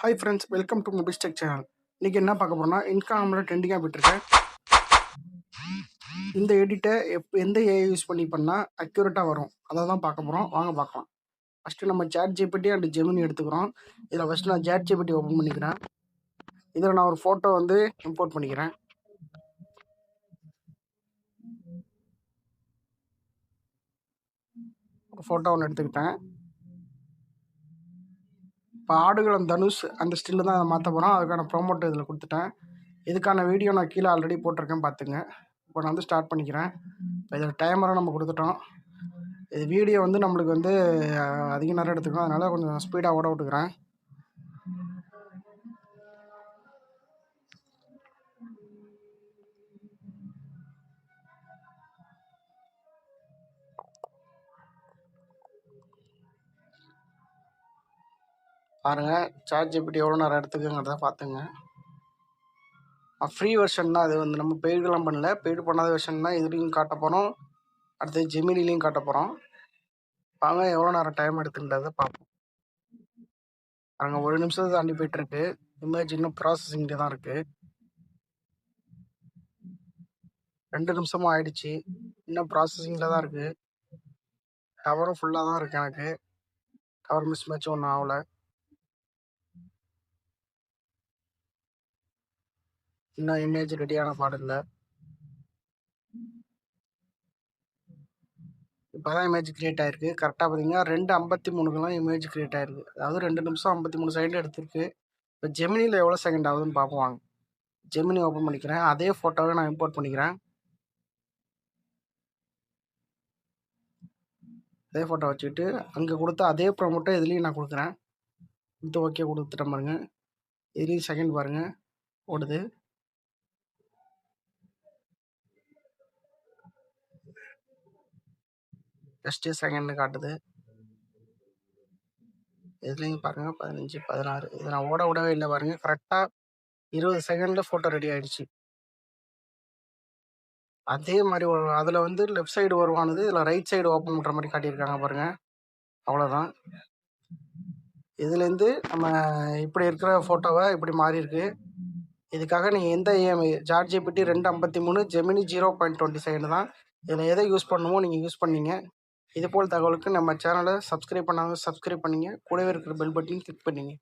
Hi friends welcome to mobile tech channel இன்றைக்கி என்ன பார்க்க போகிறோம்னா இன்ஸ்டாகிராமில் ட்ரெண்டிங்காக போயிட்டுருக்கேன் இந்த எடிட்டை எப் எந்த ஏஐ யூஸ் பண்ணி பண்ணால் அக்யூரேட்டாக வரும். அதை தான் பார்க்க போகிறோம் வாங்க பார்க்கலாம். ஃபஸ்ட்டு நம்ம சேட் ஜிபிடி அண்ட் ஜெமினி எடுத்துக்கிறோம். இதில் ஃபஸ்ட்டு நான் சேட் ஜிபிடி ஓப்பன் பண்ணிக்கிறேன். இதில் நான் ஒரு ஃபோட்டோ வந்து இம்போர்ட் பண்ணிக்கிறேன். ஒரு ஃபோட்டோ ஒன்று எடுத்துக்கிட்டேன். இப்போ ஆடுகளம் தனுஷ் அந்த ஸ்டில்லு தான் அதை மாற்ற போகிறோம் அதுக்கான ப்ரோமோட் இதில் கொடுத்துட்டேன். இதுக்கான வீடியோ நான் கீழே ஆல்ரெடி போட்டிருக்கேன் பார்த்துங்க. இப்போ நான் வந்து ஸ்டார்ட் பண்ணிக்கிறேன். இப்போ இதில் டைமரை நம்ம கொடுத்துட்டோம். இது வீடியோ வந்து நம்மளுக்கு வந்து அதிக நேரம் எடுத்துக்கும். அதனால் கொஞ்சம் ஸ்பீடாக ஓட விட்டுக்கிறேன். பாருங்கள் சார்ஜ் எப்படி எவ்வளோ நேரம் எடுத்துக்குங்கிறத பார்த்துங்க. ஃப்ரீ வெர்ஷன் தான் அது வந்து. நம்ம பெய்டுலாம் பண்ணல. பெய்டு பண்ணாத வெர்ஷன் தான் இதுலேயும் காட்ட போகிறோம் அடுத்து ஜெமினிலையும் காட்ட போகிறோம் வாங்க எவ்வளோ நேரம் டைம் எடுத்துன்றதை பார்ப்போம். பாருங்க ஒரு நிமிஷத்தை தாண்டி போயிட்டுருக்கு. இமேஜ் இன்னும் ப்ராசஸிங்கில் தான் இருக்குது ரெண்டு நிமிஷமும் ஆயிடுச்சு. இன்னும் ப்ராசஸிங்கில் தான் இருக்குது டவரும் ஃபுல்லாக தான் இருக்குது எனக்கு. டவர் மிஸ் மேட்ச் ஒன்றும் ஆகலை. இன்னும் இமேஜ் ரெடியான பாடம் இல்லை. இப்போதான் இமேஜ் கிரியேட் ஆயிருக்கு. கரெக்டாக பார்த்தீங்கன்னா ரெண்டு ஐம்பத்தி மூணுக்கெல்லாம் இமேஜ் கிரியேட் ஆயிருக்கு. அதாவது ரெண்டு நிமிஷம் ஐம்பத்தி மூணு செகண்ட் எடுத்திருக்கு. இப்போ ஜெமினியில் எவ்வளோ செகண்ட் ஆகுதுன்னு பார்ப்போம் வாங்க ஜெமினி ஓப்பன் பண்ணிக்கிறேன். அதே ஃபோட்டோவை நான் இம்போர்ட் பண்ணிக்கிறேன். அதே ஃபோட்டோ வச்சுக்கிட்டு அங்கே கொடுத்த அதே ப்ரோமோட்டை இதுலேயும் நான் கொடுக்குறேன். கொடுத்து ஓகே கொடுத்துட்டேன் பாருங்கள் இதுலேயும் செகண்ட் பாருங்கள் ஓடுது. ஃபஸ்ட்டு செகண்ட்னு காட்டுது. இதுலேயும் பாருங்கள் பதினஞ்சு பதினாறு. இதை நான் ஓட விடவே இல்லை பாருங்கள் கரெக்டாக இருபது செகண்டில் ஃபோட்டோ ரெடி ஆகிடுச்சு அதே மாதிரி ஒரு அதில் வந்து லெஃப்ட் சைடு வருவானது இதில் ரைட் சைடு ஓப்பன் பண்ணுற மாதிரி காட்டியிருக்காங்க பாருங்கள் அவ்வளோதான் இதுலேருந்து நம்ம இப்படி இருக்கிற ஃபோட்டோவை இப்படி மாறி இருக்கு இதுக்காக நீங்கள் எந்த இஎம்ஐ ஜார்ஜிபிடி ரெண்டு ஐம்பத்தி மூணு Gemini zero point twenty second தான். இதில் எதை யூஸ் பண்ணுமோ நீங்கள் யூஸ் பண்ணீங்க. இதுபோல் தகவலுக்கு நம்ம சேனலை சப்ஸ்கிரைப் பண்ணாங்க சப்ஸ்கிரைப் பண்ணுங்கள் கூடவே இருக்கிற பெல் பட்டனையும் கிளிக் பண்ணுங்கள்